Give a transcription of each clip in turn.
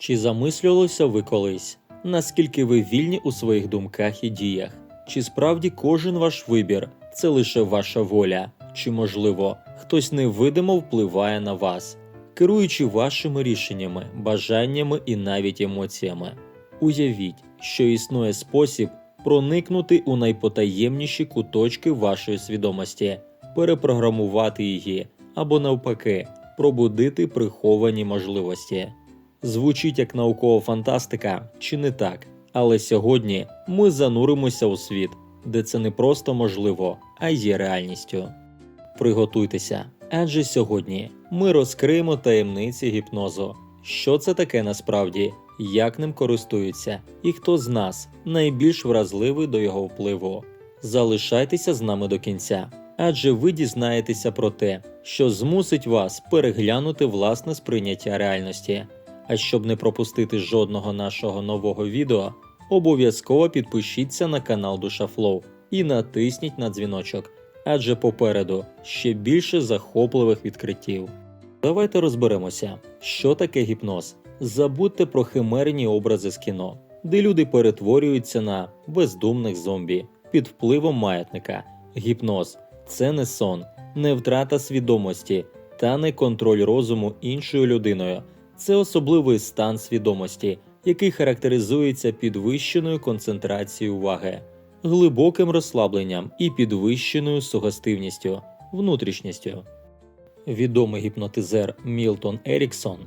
Чи замислювалися ви колись, наскільки ви вільні у своїх думках і діях? Чи справді кожен ваш вибір це лише ваша воля? Чи, можливо, хтось невидимо впливає на вас, керуючи вашими рішеннями, бажаннями і навіть емоціями? Уявіть, що існує спосіб проникнути у найпотаємніші куточки вашої свідомості, перепрограмувати її або навпаки, пробудити приховані можливості. Звучить як наукова фантастика, чи не так? Але сьогодні ми зануримося у світ, де це не просто можливо, а є реальністю. Приготуйтеся, адже сьогодні ми розкриємо таємниці гіпнозу. Що це таке насправді, як ним користуються, і хто з нас найбільш вразливий до його впливу. Залишайтеся з нами до кінця, адже ви дізнаєтеся про те, що змусить вас переглянути власне сприйняття реальності. А щоб не пропустити жодного нашого нового відео, обов'язково підпишіться на канал Душа Флоу і натисніть на дзвіночок, адже попереду ще більше захопливих відкриттів. Давайте розберемося, що таке гіпноз. Забудьте про химерні образи з кіно, де люди перетворюються на бездумних зомбі під впливом маятника. Гіпноз це не сон, не втрата свідомості та не контроль розуму іншою людиною. Це особливий стан свідомості, який характеризується підвищеною концентрацією уваги, глибоким розслабленням і підвищеною сугестивністю, внутрішністю. Відомий гіпнотизер Мілтон Еріксон,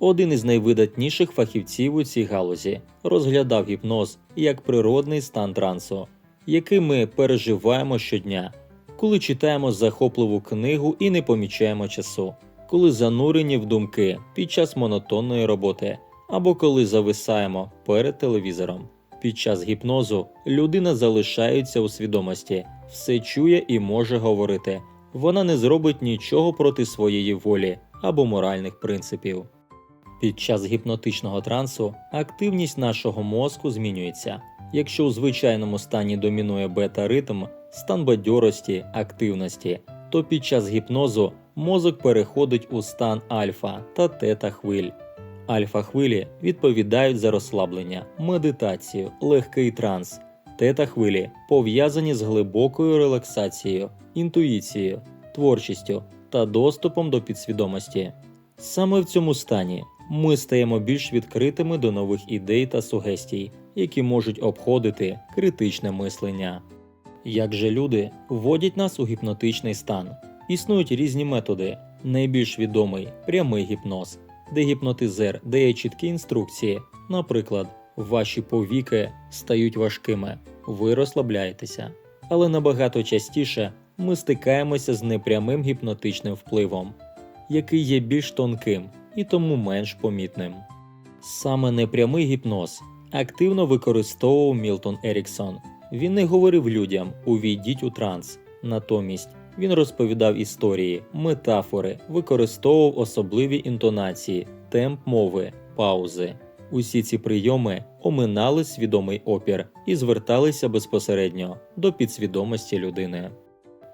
один із найвидатніших фахівців у цій галузі, розглядав гіпноз як природний стан трансу, який ми переживаємо щодня, коли читаємо захопливу книгу і не помічаємо часу, коли занурені в думки під час монотонної роботи, або коли зависаємо перед телевізором. Під час гіпнозу людина залишається у свідомості, все чує і може говорити. Вона не зробить нічого проти своєї волі або моральних принципів. Під час гіпнотичного трансу активність нашого мозку змінюється. Якщо у звичайному стані домінує бета-ритм, стан бадьорості, активності, то під час гіпнозу мозок переходить у стан альфа та тета хвиль. Альфа хвилі відповідають за розслаблення, медитацію, легкий транс. Тета хвилі пов'язані з глибокою релаксацією, інтуїцією, творчістю та доступом до підсвідомості. Саме в цьому стані ми стаємо більш відкритими до нових ідей та сугестій, які можуть обходити критичне мислення. Як же люди вводять нас у гіпнотичний стан? Існують різні методи. Найбільш відомий прямий гіпноз, де гіпнотизер дає чіткі інструкції, наприклад, ваші повіки стають важкими, ви розслабляєтеся. Але набагато частіше ми стикаємося з непрямим гіпнотичним впливом, який є більш тонким і тому менш помітним. Саме непрямий гіпноз активно використовував Мілтон Еріксон. Він не говорив людям увійдіть у транс. Натомість він розповідав історії, метафори, використовував особливі інтонації, темп мови, паузи. Усі ці прийоми оминали свідомий опір і зверталися безпосередньо до підсвідомості людини.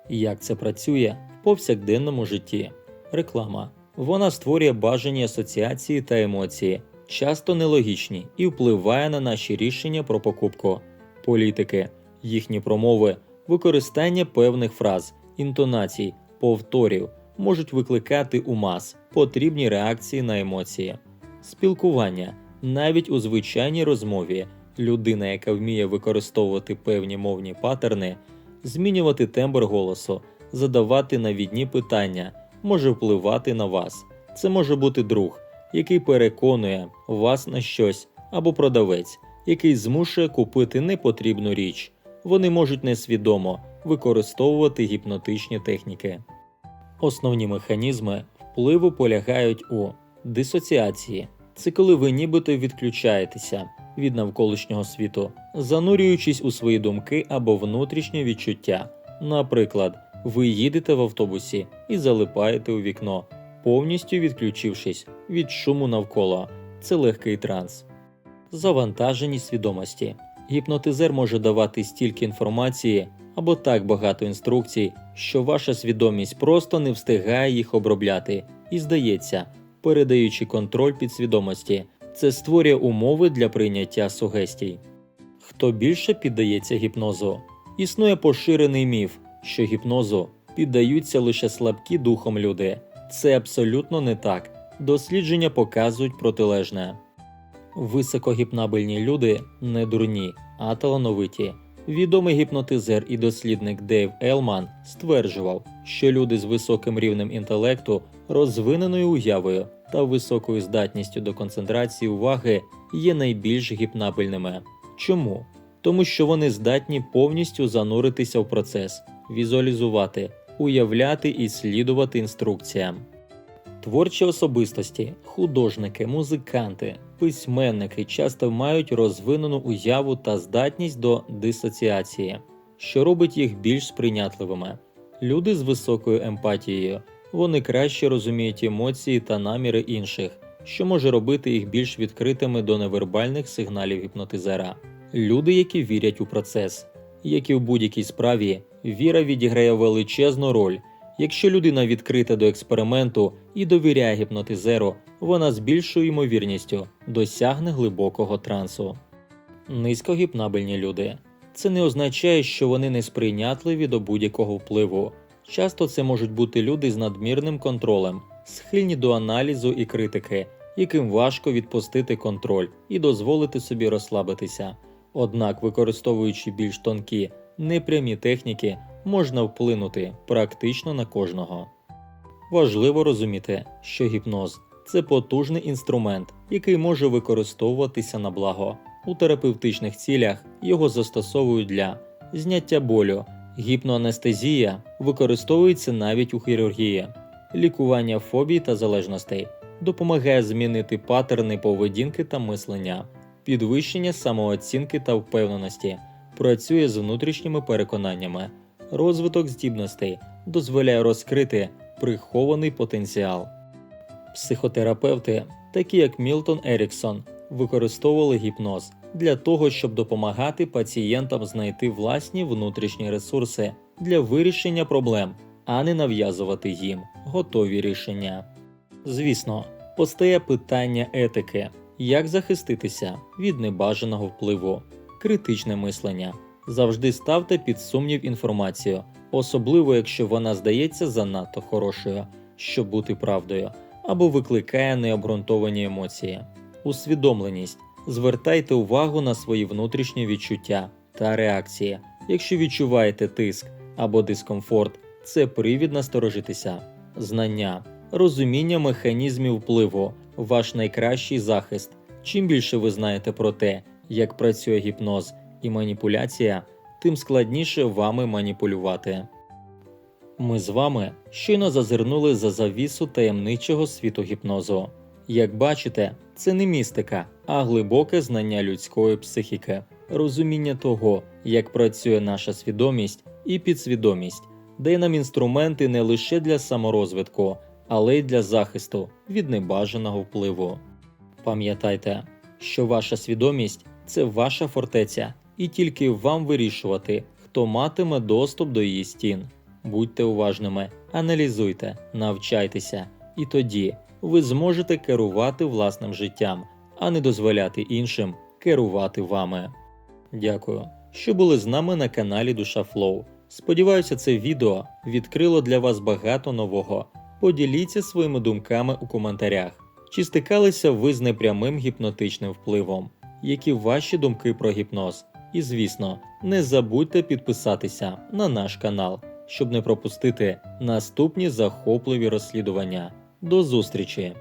Як це працює в повсякденному житті? Реклама. Вона створює бажані асоціації та емоції, часто нелогічні, і впливає на наші рішення про покупку. Політики, їхні промови, використання певних фраз, інтонацій, повторів можуть викликати у мас потрібні реакції на емоції. Спілкування навіть у звичайній розмові людина, яка вміє використовувати певні мовні паттерни, змінювати тембр голосу, задавати навідні питання, може впливати на вас. Це може бути друг, який переконує вас на щось, або продавець, який змушує купити непотрібну річ. Вони можуть несвідомо використовувати гіпнотичні техніки. Основні механізми впливу полягають у дисоціації. Це коли ви нібито відключаєтеся від навколишнього світу, занурюючись у свої думки або внутрішнє відчуття. Наприклад, ви їдете в автобусі і залипаєте у вікно, повністю відключившись від шуму навколо. Це легкий транс. Завантажені свідомості. Гіпнотизер може давати стільки інформації або так багато інструкцій, що ваша свідомість просто не встигає їх обробляти, і здається, передаючи контроль підсвідомості, Це створює умови для прийняття сугестій. Хто більше піддається гіпнозу? Існує поширений міф, що гіпнозу піддаються лише слабкі духом люди. Це абсолютно не так. Дослідження показують протилежне. Високогіпнабельні люди не дурні, а талановиті. Відомий гіпнотизер і дослідник Дейв Елман стверджував, що люди з високим рівнем інтелекту, розвиненою уявою та високою здатністю до концентрації уваги є найбільш гіпнабельними. Чому? Тому що вони здатні повністю зануритися в процес, візуалізувати, уявляти і слідувати інструкціям. Творчі особистості, художники, музиканти, письменники часто мають розвинену уяву та здатність до дисоціації, що робить їх більш сприйнятливими. Люди з високою емпатією вони краще розуміють емоції та наміри інших, що може робити їх більш відкритими до невербальних сигналів гіпнотизера. Люди, які вірять у процес, як і в будь-якій справі, віра відіграє величезну роль. Якщо людина відкрита до експерименту і довіряє гіпнотизеру, вона з більшою ймовірністю досягне глибокого трансу. Низькогіпнабельні люди. Це не означає, що вони несприйнятливі до будь-якого впливу. Часто це можуть бути люди з надмірним контролем, схильні до аналізу і критики, яким важко відпустити контроль і дозволити собі розслабитися. Однак, використовуючи більш тонкі, непрямі техніки, можна вплинути практично на кожного. Важливо розуміти, що гіпноз це потужний інструмент, який може використовуватися на благо. У терапевтичних цілях його застосовують для зняття болю, гіпноанестезія використовується навіть у хірургії, лікування фобій та залежностей, допомагає змінити паттерни поведінки та мислення, підвищення самооцінки та впевненості, працює з внутрішніми переконаннями, розвиток здібностей дозволяє розкрити прихований потенціал. Психотерапевти, такі як Мілтон Еріксон, використовували гіпноз для того, щоб допомагати пацієнтам знайти власні внутрішні ресурси для вирішення проблем, а не нав'язувати їм готові рішення. Звісно, постає питання етики, як захиститися від небажаного впливу, критичне мислення. Завжди ставте під сумнів інформацію, особливо якщо вона здається занадто хорошою, щоб бути правдою, або викликає необґрунтовані емоції. Усвідомленість. Звертайте увагу на свої внутрішні відчуття та реакції. Якщо відчуваєте тиск або дискомфорт, це привід насторожитися. Знання, розуміння механізмів впливу, ваш найкращий захист. Чим більше ви знаєте про те, як працює гіпноз і маніпуляція, тим складніше вами маніпулювати. Ми з вами щойно зазирнули за завісу таємничого світу гіпнозу. Як бачите, це не містика, а глибоке знання людської психіки, розуміння того, як працює наша свідомість і підсвідомість, дає нам інструменти не лише для саморозвитку, але й для захисту від небажаного впливу. Пам'ятайте, що ваша свідомість це ваша фортеця, і тільки вам вирішувати, хто матиме доступ до її стін. Будьте уважними, аналізуйте, навчайтеся, і тоді ви зможете керувати власним життям, а не дозволяти іншим керувати вами. Дякую, що були з нами на каналі Душа Флоу. Сподіваюся, це відео відкрило для вас багато нового. Поділіться своїми думками у коментарях. Чи стикалися ви з непрямим гіпнотичним впливом? Які ваші думки про гіпноз? І звісно, не забудьте підписатися на наш канал, щоб не пропустити наступні захопливі розслідування. До зустрічі!